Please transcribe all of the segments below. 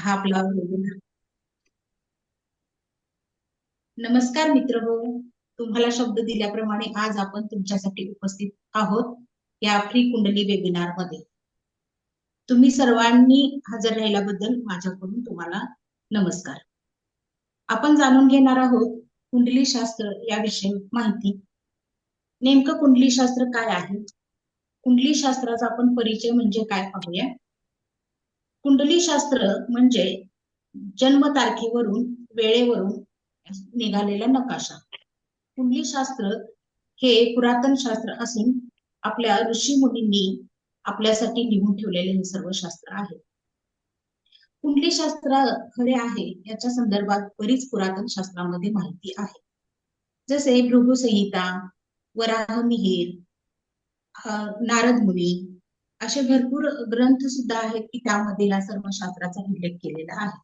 हा आपला नमस्कार मित्र तुम्हाला शब्द दिल्याप्रमाणे आज आपण तुमच्यासाठी उपस्थित आहोत या फ्री कुंडली वेबिनारमध्ये. तुम्ही सर्वांनी हजर राहिल्याबद्दल माझ्याकडून तुम्हाला नमस्कार. आपण जाणून घेणार आहोत कुंडली शास्त्र याविषयी माहिती. नेमकं कुंडली शास्त्र काय आहे? कुंडली शास्त्राचा आपण परिचय म्हणजे काय पाहूया? कुंडली शास्त्र म्हणजे जन्मतारखेवरून वेळेवरून निघालेला नकाशा. कुंडली शास्त्र हे पुरातन शास्त्र असून आपल्या ऋषी मुनींनी आपल्यासाठी लिहून ठेवलेले हे सर्व शास्त्र आहे. कुंडली शास्त्र खरे आहे याच्या संदर्भात बरीच पुरातन शास्त्रामध्ये माहिती आहे. जसे भृगुसंहिता वराह मिहीर नारद मुनी असे भरपूर ग्रंथ सुद्धा आहेत की त्यामध्ये या सर्व शास्त्राचा उल्लेख केलेला आहे.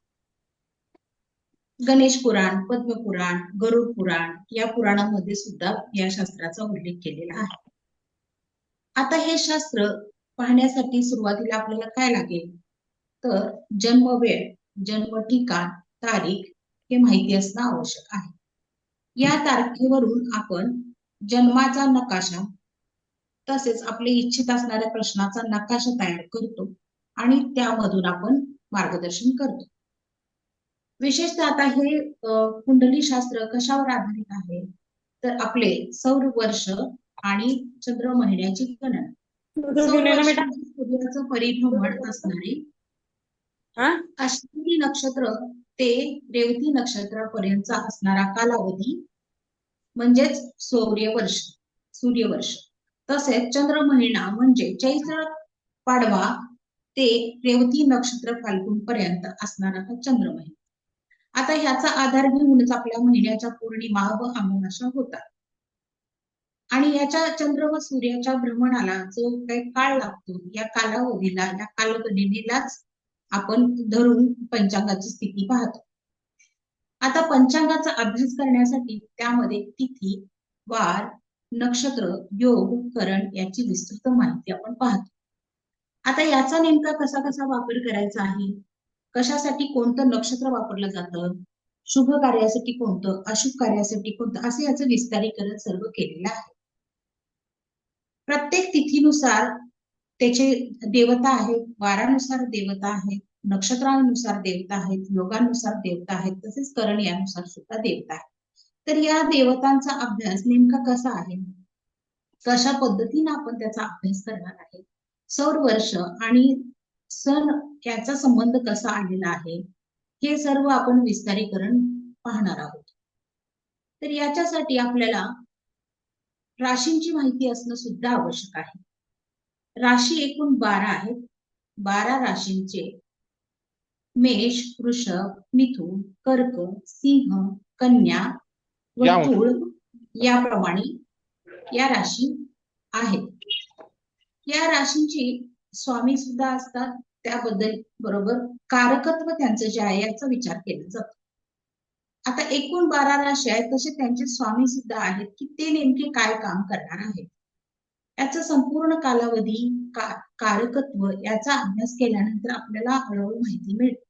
गणेश पुराण पद्मपुराण गरुड पुराण या पुराणामध्ये सुद्धा या शास्त्राचा उल्लेख केलेला आहे. आता हे शास्त्र पाहण्यासाठी सुरुवातीला आपल्याला काय लागेल? तर जन्म वेळ जन्म ठिकाण तारीख हे माहिती असणं आवश्यक आहे. या तारखेवरून आपण जन्माचा नकाशा तसेच आपले इच्छित असणाऱ्या प्रश्नाचा नकाशा तयार करतो आणि त्यामधून आपण मार्गदर्शन करतो. विशेषतः आता हे कुंडली शास्त्र कशावर आधारित आहे? तर आपले सौर वर्ष आणि चंद्र महिन्याची गणना. सूर्याचं परिभ्रमण असणारे अश्विनी नक्षत्र ते रेवती नक्षत्रापर्यंतचा असणारा कालावधी म्हणजेच सूर्यवर्ष सूर्यवर्ष तसेच चंद्र महिना म्हणजे चैत्र पाडवा ते रेवती नक्षत्र फाल्गुन पर्यंत असणारा हा चंद्र महिना आता ह्याचा आधार घेऊनच आपल्या महिन्याच्या पौर्णिमा व अमावास्या होतात. आणि याच्या चंद्र व सूर्याच्या भ्रमणाला जो काही काळ लागतो या कालावधीला या कालगणनेलाच आपण धरून पंचांगाची स्थिती पाहतो. आता पंचांगाचा अभ्यास करण्यासाठी त्यामध्ये तिथी वार नक्षत्र योग करण याची विस्तृत माहिती आपण पाहतो. आता याचा नेमका कसा कसा वापर करायचा आहे? कशासाठी कोणतं नक्षत्र वापरलं जातं? शुभ कार्यासाठी कोणतं अशुभ कार्यासाठी कोणतं असं याचं विस्तारीकरण सर्व केलेलं आहे. प्रत्येक तिथीनुसार त्याचे देवता आहेत वारानुसार देवता आहेत नक्षत्रानुसार देवता आहेत योगानुसार देवता आहेत तसेच करण यानुसार सुद्धा देवता आहेत. तर या देवतांचा अभ्यास नेमका कसा आहे? कशा पद्धतीने आपण त्याचा अभ्यास करणार आहे? सौर वर्ष आणि सण याचा संबंध कसा आलेला आहे? हे सर्व आपण विस्तारीकरण पाहणार आहोत. तर याच्यासाठी आपल्याला राशींची माहिती असणं सुद्धा आवश्यक आहे. राशी एकूण बारा आहेत. बारा राशींचे मेष वृषभ मिथुन कर्क सिंह कन्या याप्रमाणे या राशी आहेत. या राशींची स्वामी सुद्धा असतात. त्याबद्दल बरोबर कारकत्व त्यांचं जे आहे याचा विचार केला जातो. आता एकूण बारा राशी आहेत. तसे त्यांचे स्वामी सुद्धा आहेत की ते नेमके काय काम करणार आहेत? याचा संपूर्ण कालावधी का कारकत्व याचा अभ्यास केल्यानंतर आपल्याला हळूहळू माहिती मिळते.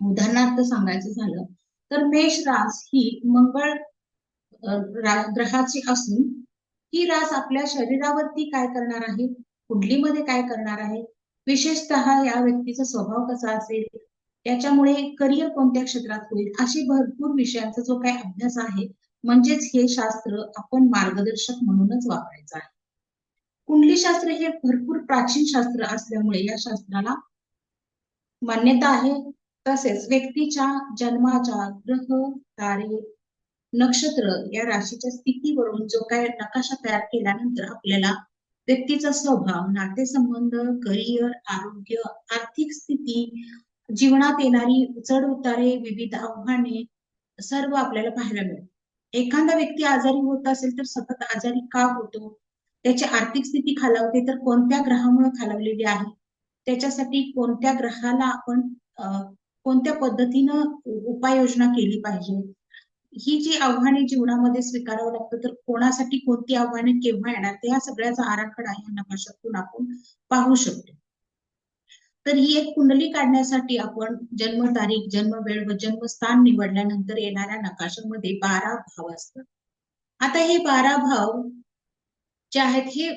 उदाहरणार्थ सांगायचं झालं तर मेष रास ही मंगळ ग्रहाची असून ही रास आपल्या शरीरावरती काय करणार आहे? कुंडलीमध्ये काय करणार आहे? विशेषतः या व्यक्तीचा स्वभाव कसा असेल? त्याच्यामुळे करिअर कोणत्या क्षेत्रात होईल? अशी भरपूर विषयांचा जो काही अभ्यास आहे म्हणजेच हे शास्त्र आपण मार्गदर्शक म्हणूनच वापरायचं आहे. कुंडली शास्त्र हे भरपूर प्राचीन शास्त्र असल्यामुळे या शास्त्राला मान्यता आहे. तसेच व्यक्तीच्या जन्माच्या ग्रह तारे नक्षत्र या राशीच्या स्थितीवरून जो काय नकाशा तयार केल्यानंतर आपल्याला व्यक्तीचा स्वभाव नातेसंबंध करिअर आरोग्य आर्थिक स्थिती जीवनात येणारी चढ उतारे विविध आव्हाने सर्व आपल्याला पाहायला मिळेल एखादा व्यक्ती आजारी होत असेल तर सतत आजारी का होतो? त्याची आर्थिक स्थिती खालावते तर कोणत्या ग्रहामुळे खालावलेली आहे? त्याच्यासाठी कोणत्या ग्रहाला आपण कोणत्या पद्धतीनं उपाययोजना केली पाहिजे? ही जी आव्हाने जीवनामध्ये स्वीकारावं लागतं तर कोणासाठी कोणती आव्हाने केव्हा येणार त्या सगळ्याचा आराखडा या नकाशातून आपण पाहू शकतो. तर ही एक कुंडली काढण्यासाठी आपण जन्मतारीख जन्म वेळ व जन्मस्थान निवडल्यानंतर येणाऱ्या नकाशामध्ये बारा भाव असतात. आता हे बारा भाव जे आहेत हे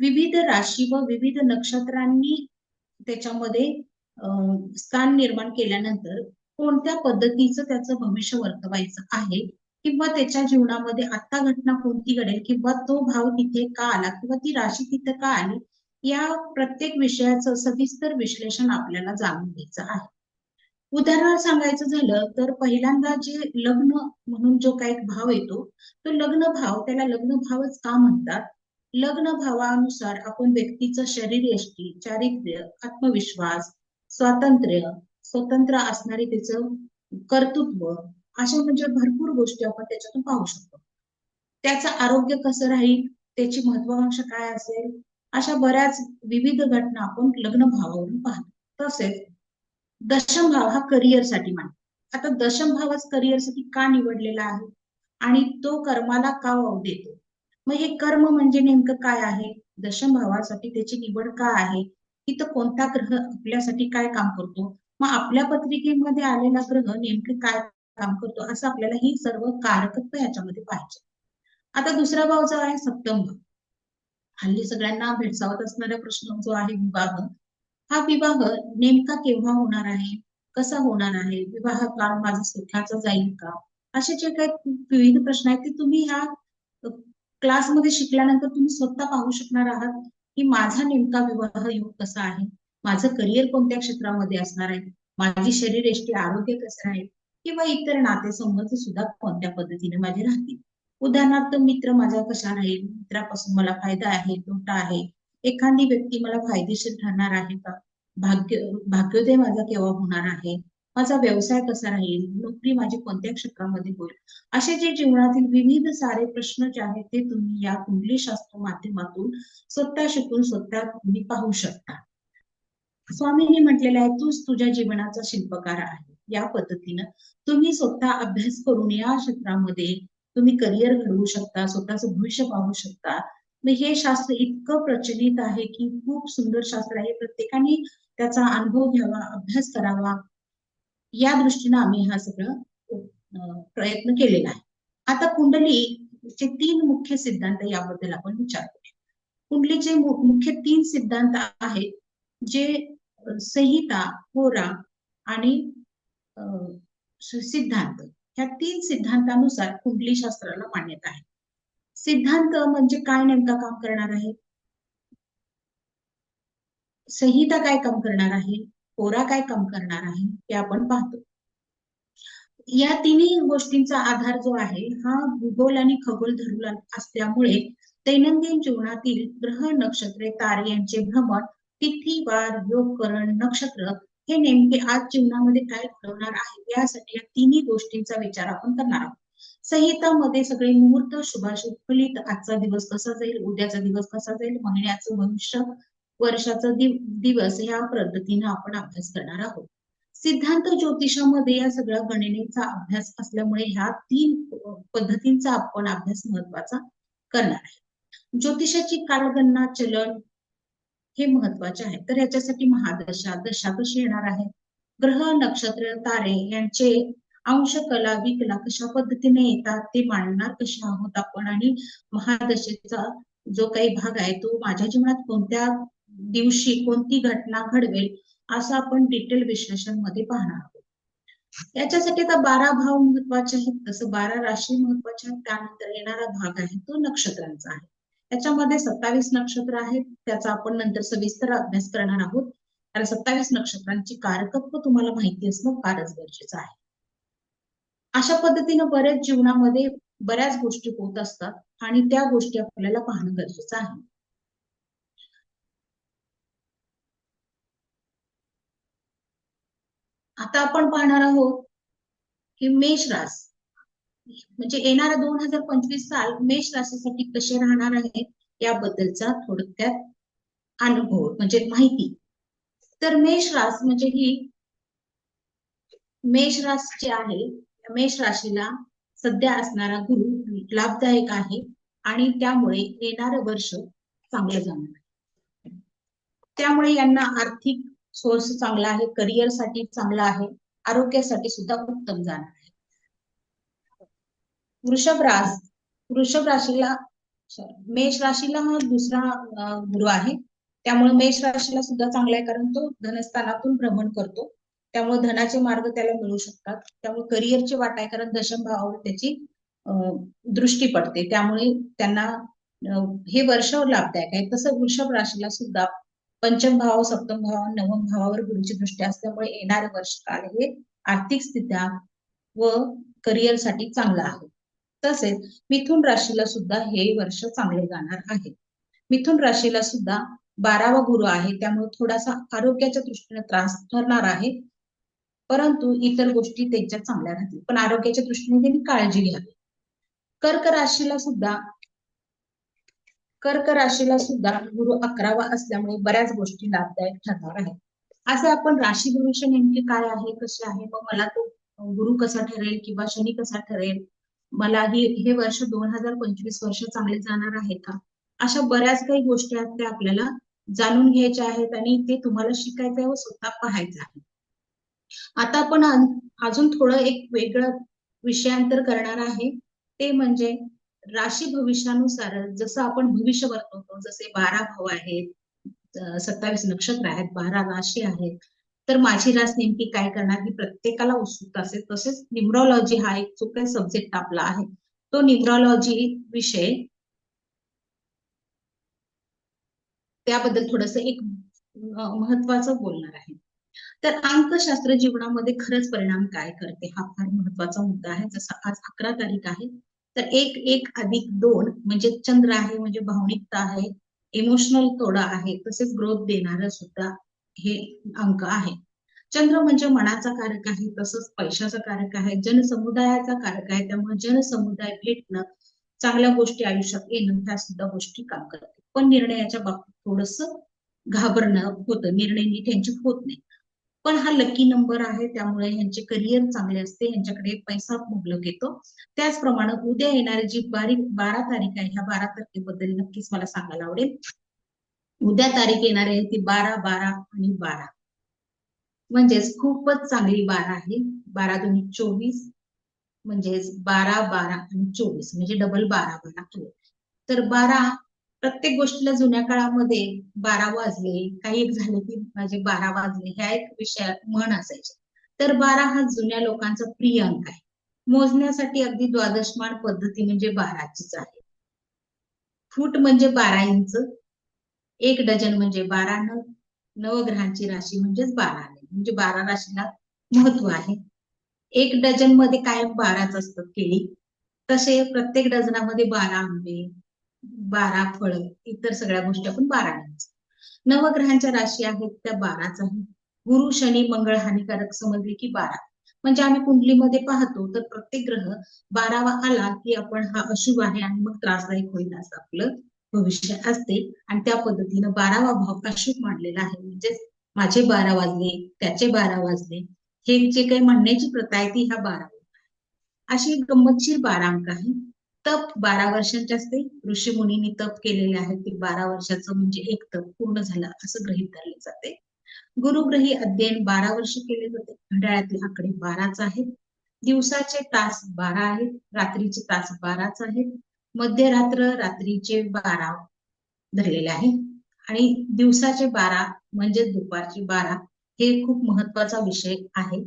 विविध राशी व विविध नक्षत्रांनी त्याच्यामध्ये स्थान निर्माण केल्यानंतर कोणत्या पद्धतीचं त्याचं भविष्य वर्तवायचं आहे? किंवा त्याच्या जीवनामध्ये आता घटना कोणती घडेल? किंवा तो भाव तिथे का आला? किंवा ती राशी तिथे का आली? या प्रत्येक विषयाचं सविस्तर विश्लेषण आपल्याला जाणून घ्यायचं आहे. उदाहरण सांगायचं झालं तर पहिल्यांदा जे लग्न म्हणून जो काही भाव येतो तो लग्न भाव त्याला लग्न भावच का म्हणतात? लग्न भावानुसार आपण व्यक्तीचं शरीर यष्टी चारित्र्य आत्मविश्वास स्वातंत्र्य स्वतंत्र असणारे त्याचं कर्तृत्व अशा म्हणजे भरपूर गोष्टी आपण त्याच्यातून पाहू शकतो. त्याचं आरोग्य कसं राहील त्याची महत्वाकांक्षा काय असेल अशा बऱ्याच विविध घटना आपण लग्न भावावरून पाहतो. तसेच दशम भाव हा करिअरसाठी मांडतो. आता दशम भावच करिअरसाठी का निवडलेला आहे? आणि तो कर्माला का वाव देतो? मग हे कर्म म्हणजे नेमकं काय आहे? दशम भावासाठी त्याची निवड का आहे? तिथं कोणता ग्रह आपल्यासाठी काय काम करतो? मग आपल्या पत्रिकेमध्ये आलेला ग्रह नेमके काय काम करतो असं आपल्याला ही सर्व कारकत्व याच्यामध्ये पाहिजे आता दुसरा भाव जो आहे सप्तम भाव हल्ली सगळ्यांना भेडसावत असणारा प्रश्न जो आहे विवाह. हा विवाह नेमका केव्हा होणार आहे? कसा होणार आहे? विवाह काळ माझा सुखाचा जाईल का? असे जे काही विविध प्रश्न आहेत ते तुम्ही ह्या क्लासमध्ये शिकल्यानंतर तुम्ही स्वतः पाहू शकणार आहात की माझा नेमका विवाह योग कसा आहे? माझं करिअर कोणत्या क्षेत्रामध्ये असणार आहे? माझी शरीर एष्टी आरोग्य कसं आहे किंवा इतर नातेसंबंध सुद्धा कोणत्या पद्धतीने माझे राहतील? उदाहरणार्थ मित्र माझा कशा राहील? मित्रापासून मला फायदा आहे तोटा आहे? एखादी व्यक्ती मला फायदेशीर ठरणार आहे का? भाग्य भाग्योदय माझा केव्हा होणार आहे? माझा व्यवसाय कसा राहील? नोकरी माझी कोणत्या क्षेत्रामध्ये होईल? असे जे जीवनातील विविध सारे प्रश्न जे आहेत ते तुम्ही या कुंडली शास्त्र माध्यमातून स्वतः शिकून स्वतः तुम्ही पाहू शकता. स्वामींनी म्हटलेलं आहे तूच तुझ्या जीवनाचा शिल्पकार आहे. या पद्धतीनं तुम्ही स्वतः अभ्यास करून या क्षेत्रामध्ये तुम्ही करिअर घडवू शकता स्वतःचं भविष्य पाहू शकता. हे शास्त्र इतकं प्रचलित आहे की खूप सुंदर शास्त्र आहे. प्रत्येकाने त्याचा अनुभव घ्यावा अभ्यास करावा. या दृष्टीनं आम्ही हा सगळं प्रयत्न केलेला आहे. आता कुंडली चे तीन मुख्य सिद्धांत याबद्दल आपण विचार करूया. कुंडलीचे मुख्य तीन सिद्धांत आहेत जे संहिता होरा आणि सिद्धांत. ह्या तीन सिद्धांतानुसार कुंडली शास्त्राला मान्यता आहे. सिद्धांत म्हणजे काय नेमका काम करणार आहे? संहिता काय काम करणार आहे? कोरा काय काम करणार आहे? ते आपण पाहतो. या तिन्ही गोष्टींचा आधार जो आहे हा भूगोल आणि खगोल धरू असल्यामुळे दैनंदिन जीवनातील ग्रह नक्षत्रे तारे यांचे भ्रमण तिथी वार योग करण नक्षत्र हे नेमके आज जीवनामध्ये काय घडवणार आहे? यासाठी या तिन्ही गोष्टींचा विचार आपण करणार आहोत. संहितामध्ये सगळे मुहूर्त शुभाशुभ फलित. आजचा दिवस कसा जाईल? उद्याचा दिवस कसा जाईल? महिन्याचं भविष्य वर्षाचा दिवस या पद्धतीने आपण अभ्यास करणार आहोत. सिद्धांत ज्योतिषामध्ये या सगळ्या गणनेचा अभ्यास असल्यामुळे ह्या तीन पद्धतींचा आपण अभ्यास महत्त्वाचा करणार आहे. ज्योतिषाची कालगणना चलन हे महत्त्वाचे आहे. तर याच्यासाठी महादशा दशा कशी येणार आहे? ग्रह नक्षत्र तारे यांचे अंश कला विकला कशा पद्धतीने येतात ते मांडणार कशा आहोत आपण? आणि महादशेचा जो काही भाग आहे तो माझ्या जीवनात कोणत्या दिवशी कोणती घटना घडवेल असं आपण डिटेल विश्लेषणमध्ये पाहणार आहोत. याच्यासाठी आता बारा भाव महत्त्वाचे आहेत. तसं बारा राशी महत्त्वाचे आहेत त्यानंतर येणारा भाग आहे तो नक्षत्रांचा आहे. त्याच्यामध्ये सत्तावीस नक्षत्र आहेत त्याचा आपण नंतर सविस्तर अभ्यास करणार आहोत. कारण सत्तावीस नक्षत्रांची कारकत्व तुम्हाला माहिती असणं फारच गरजेचं आहे. अशा पद्धतीनं बऱ्याच जीवनामध्ये बऱ्याच गोष्टी होत असतात आणि त्या गोष्टी आपल्याला पाहणं गरजेचं आहे. आता आपण पाहणार आहोत की मेष रास म्हणजे येणारा दोन हजार पंचवीस साल मेष राशीसाठी कसे राहणार आहे याबद्दलचा थोडक्यात अनुभव म्हणजे माहिती. तर मेष रास म्हणजे ही मेष रास जे आहे मेष राशीला सध्या असणारा गुरु लाभदायक आहे आणि त्यामुळे येणारं वर्ष चांगलं जाणार आहे. त्यामुळे यांना आर्थिक सोर्स चांगला आहे करिअरसाठी चांगला आहे आरोग्यासाठी सुद्धा उत्तम जाणार आहे. वृषभ रास वृषभ राशीला मेष राशीला हा दुसरा गुरु आहे. त्यामुळे मेष राशीला सुद्धा चांगला आहे कारण तो धनस्थानातून भ्रमण करतो. त्यामुळे धनाचे मार्ग त्याला मिळू शकतात. त्यामुळे करिअरची वाट आहे कारण दशम भावावर त्याची दृष्टी पडते. त्यामुळे त्यांना हे वर्ष लाभदायक आहे. तसं वृषभ राशीला सुद्धा पंचम भाव सप्तम भाव नवम भावावर गुरुची दृष्टी असल्यामुळे येणारे वर्ष काल हे आर्थिक स्थित्या व करिअरसाठी चांगलं आहे. तसेच मिथुन राशीला सुद्धा हे वर्ष चांगले जाणार आहे. मिथुन राशीला सुद्धा बारावा गुरु आहे त्यामुळे थोडासा आरोग्याच्या दृष्टीने त्रास ठरणार आहे. परंतु इतर गोष्टी त्यांच्या चांगल्या राहतील. पण आरोग्याच्या दृष्टीने त्यांनी काळजी घ्यावी. कर्क राशीला सुद्धा कर्क राशीला सुद्धा गुरु अकरावा असल्यामुळे बऱ्याच गोष्टी लाभदायक ठरणार आहेत. असे आपण राशी भविष्य नेमके काय आहे कसे आहे? मग मला तो गुरु कसा ठरेल किंवा शनी कसा ठरेल? मला ही हे वर्ष दोन हजार पंचवीस वर्ष चांगले जाणार आहे का? अशा बऱ्याच काही गोष्टी आहेत त्या आपल्याला जाणून घ्यायच्या आहेत आणि ते तुम्हाला शिकायचं आहे व स्वतः पाहायचं आहे. आता आपण अजून थोडं एक वेगळं विषयांतर करणार आहे. ते म्हणजे राशी भविष्यानुसार जसं आपण भविष्य वर्तवतो जसे बारा भाव आहेत सत्तावीस नक्षत्र आहेत बारा राशी आहेत तर माझी रास नेमकी काय करणार? ही प्रत्येकाला उत्सुकता असेल तसेच न्यूमरॉलॉजी हा एक जो काही सब्जेक्ट आपला आहे. तो न्यूमरॉलॉजी विषय त्याबद्दल थोडस एक महत्वाचं बोलणार आहे. तर अंकशास्त्र जीवनामध्ये खरंच परिणाम काय करते? हा फार महत्त्वाचा मुद्दा आहे. जसा आज अकरा तारीख आहे तर एक एक अधिक दोन म्हणजे चंद्र आहे म्हणजे भावनिकता आहे इमोशनल तोडा आहे तसेच ग्रोथ देणार सुद्धा हे अंक आहे. चंद्र म्हणजे मनाचा कारक आहे तसंच पैशाचा कारक आहे जनसमुदायाचा कारक आहे. त्यामुळे जनसमुदाय भेटणं चांगल्या गोष्टी आयुष्यात येणं ह्या सुद्धा गोष्टी काम करते. पण निर्णयाच्या बाबतीत थोडस घाबरणं होतं. निर्णय नीट यांची होत नाही. पण हा लकी नंबर आहे त्यामुळे यांचे करिअर चांगले असते यांच्याकडे पैसा मुबलक येतो. त्याचप्रमाणे उद्या येणारी जी बारीक बारा तारीख आहे ह्या बारा तारखेबद्दल नक्कीच मला सांगायला आवडेल. उद्या तारीख येणार आहे ती बारा बारा आणि बारा. म्हणजेच खूपच चांगली बारा आहे. बारा दोन्ही चोवीस. म्हणजेच बारा बारा आणि चोवीस. म्हणजे डबल बारा बारा तर बारा प्रत्येक गोष्टीला जुन्या काळामध्ये बारा वाजले. काही एक झाले की माझे बारा वाजले. ह्या एक विषय म्हण असायचे. तर बारा हा जुन्या लोकांचा प्रिय अंक आहे. मोजण्यासाठी अगदी द्वादशमान पद्धती म्हणजे बाराचीच आहे. फूट म्हणजे बारा इंच. एक डझन म्हणजे बारा न नवग्रहांची राशी म्हणजेच बारा म्हणजे बारा राशीला महत्त्व आहे. एक डझनमध्ये कायम बाराच असतात केळी. तसे प्रत्येक डझनामध्ये बारा आंबे बारा फळ इतर सगळ्या गोष्टी आपण बारा नवग्रहांच्या राशी आहेत त्या बाराच आहे गुरु शनी मंगळ हानिकारक समजले की बारा. म्हणजे आम्ही कुंडलीमध्ये पाहतो तर प्रत्येक ग्रह बारावा आला की आपण हा अशुभ आहे आणि मग त्रासदायक होईल असं आपलं भविष्य असते. आणि त्या पद्धतीनं बारावा भाव अशुभ मांडलेला आहे. म्हणजेच माझे बारा वाजले त्याचे बारा वाजले हे जे काही म्हणण्याची प्रथा आहे ती ह्या बारा. अशी गंमतशीर बारा अंक आहे. तप बारा वर्षांचे असते. ऋषी मुनींनी तप केलेले आहे ते बारा वर्षाचं म्हणजे एक तप पूर्ण झालं असं गृहित धरले जाते. गुरुग्रही अध्ययन बारा वर्ष केले जाते. घड्याळातील आकडे बाराच आहेत. दिवसाचे तास बारा आहेत. रात्रीचे तास बाराच आहेत. मध्यरात्र रात्रीचे बारा धरलेले आहे. आणि दिवसाचे बारा म्हणजे दुपारचे बारा हे खूप महत्त्वाचा विषय आहे.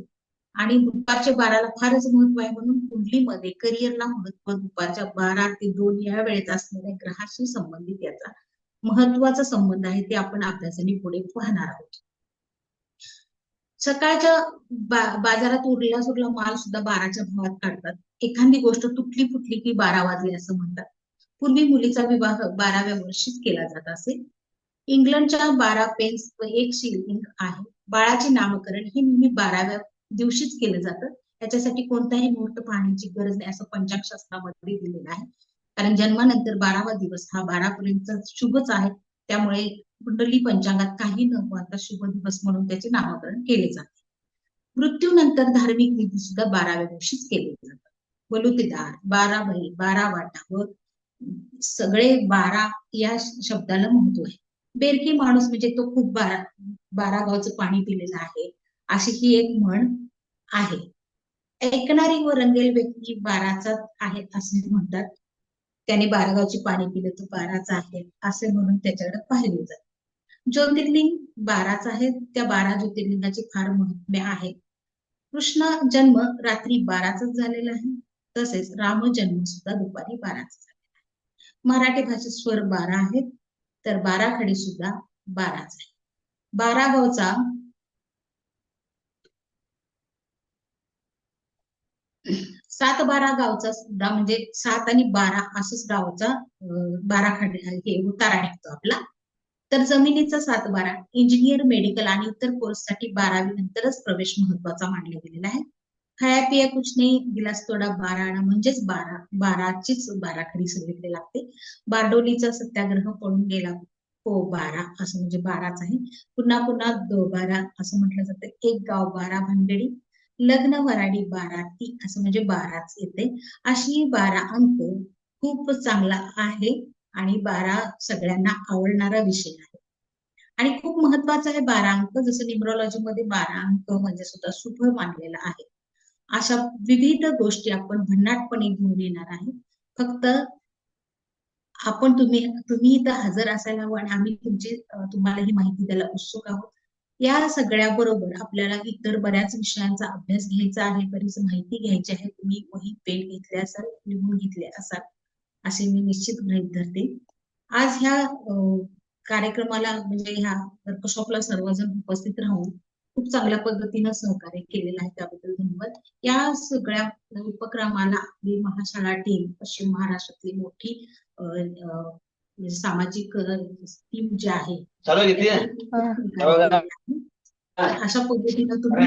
आणि दुपारच्या बाराला फारच महत्त्व आहे म्हणून कुंडलीमध्ये करिअरला महत्त्व दुपारच्या बारा ते दोन या वेळेत असणाऱ्या ग्रहाशी संबंधित याचा महत्त्वाचा संबंध आहे ते आपण अभ्यासाने पुढे पाहणार आहोत. सकाळच्या बा बाजारात उरला सुरला माल सुद्धा बाराच्या भावात काढतात. एखादी गोष्ट तुटली फुटली की बारा वाजले असं म्हणतात. पूर्वी मुलीचा विवाह बाराव्या वर्षीच केला जात असे. इंग्लंडच्या बारा पेन्स व एक शिलिंग आहे. बाळाचे नामकरण हे नेहमी बाराव्या दिवशीच केलं जातं. त्याच्यासाठी कोणताही मुहूर्त पाहण्याची गरज नाही असं पंचांगशास्त्रामध्ये दिलेलं आहे. कारण जन्मानंतर बारावा दिवस हा बारापर्यंत शुभच आहे. त्यामुळे कुंडली पंचांगात काही न पाहता शुभ दिवस म्हणून त्याचे नामकरण केले जाते. मृत्यूनंतर धार्मिक विधी सुद्धा बाराव्या दिवशीच केले जातात. बलुतेदार बारा बही बारा वाटा व सगळे बारा या शब्दाला महत्त्व आहे. बेरकी माणूस म्हणजे तो खूप बारा बारा गावचं पाणी पिलेलं आहे अशी ही एक म्हण आहे. ऐकणारी व रंगेल व्यक्ती बाराचा आहे असे म्हणतात. त्याने बारागावचे पाणी पिलं तर बाराचा आहे असे म्हणून त्याच्याकडे पाहिले जाते. ज्योतिर्लिंग बाराच आहे त्या बारा ज्योतिर्लिंगाचे फार महत्त्व आहे कृष्ण जन्म रात्री बाराचाच झालेला आहे. तसेच राम जन्म सुद्धा दुपारी बाराचा झालेला आहे. मराठी भाषेत स्वर बारा आहेत. तर बारा खडे सुद्धा बाराच आहे बारा गावचा सात बारा गावचा सुद्धा म्हणजे सात आणि बारा असंच गावचा बारा खडे हे उतारा निघतो आपला. तर जमिनीचा सात बारा इंजिनियर मेडिकल आणि इतर कोर्ससाठी बारावी नंतरच प्रवेश महत्त्वाचा मानला गेलेला आहे. खाया पिया कुछ नाही गिलास तोडा बारा आणा म्हणजेच बारा बाराचीच बारा खडी सगळीकडे लागते. बारडोलीचा सत्याग्रह पडून गेला हो बारा असं म्हणजे बाराच आहे. पुन्हा पुन्हा दो बारा असं म्हटलं जातं. एक गाव बारा भांडडी लग्न वराडी बारा ती असं म्हणजे बाराच येते. अशी बारा अंक खूप चांगला आहे. आणि बारा सगळ्यांना आवडणारा विषय आहे. आणि खूप महत्त्वाचा आहे बारा अंक जसं न्युमरॉलॉजीमध्ये बारा अंक म्हणजे सुद्धा शुभ मानलेला आहे. अशा विविध गोष्टी आपण भन्नाटपणे घेऊन येणार आहे. फक्त आपण तुम्ही तुम्ही इथं हजर असायला हवं आणि आम्ही तुमची तुम्हाला ही माहिती द्यायला उत्सुक आहोत. या सगळ्या बरोबर आपल्याला इतर बऱ्याच विषयांचा अभ्यास घ्यायचा आहे. बरीच माहिती घ्यायची आहे. तुम्ही वही पेन घेतले असाल लिहून घेतले असाल. असे मी निश्चित गृहित धरते. आज ह्या कार्यक्रमाला म्हणजे ह्या वर्कशॉपला सर्वजण उपस्थित राहून खूप चांगल्या पद्धतीनं सहकार्य केलेलं आहे त्याबद्दल धन्यवाद. या सगळ्या उपक्रमाला आपली महाशाळा टीम पश्चिम महाराष्ट्रातली मोठी म्हणजे सामाजिक टीम जी आहे. अशा पद्धतीनं तुम्ही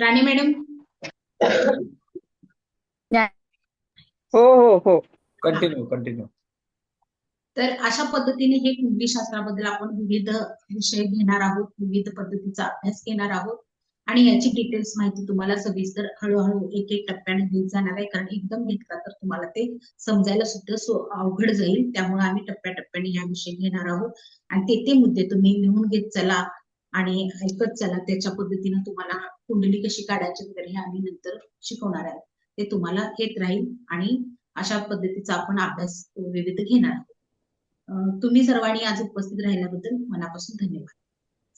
राणी मॅडम? हो हो हो. कंटिन्यू कंटिन्यू तर अशा पद्धतीने हे कुंडली शास्त्राबद्दल आपण विविध विषय घेणार आहोत विविध पद्धतीचा अभ्यास घेणार आहोत. आणि याची डिटेल्स माहिती तुम्हाला सविस्तर हळूहळू एक एक टप्प्याने घेत जाणार आहे. कारण एकदम घेतला तर तुम्हाला ते समजायला सुद्धा अवघड जाईल. त्यामुळे आम्ही टप्प्याटप्प्याने या विषय घेणार आहोत. आणि ते ते मुद्दे तुम्ही लिहून घेत चला. आणि ऐकत चला त्याच्या पद्धतीनं तुम्हाला कुंडली कशी काढायची वगैरे हे आम्ही नंतर शिकवणार आहे. ते तुम्हाला येत राहील आणि अशा पद्धतीचा आपण अभ्यास विविध घेणार आहोत. तुम्ही सर्वांनी आज उपस्थित राहिल्याबद्दल मनापासून धन्यवाद.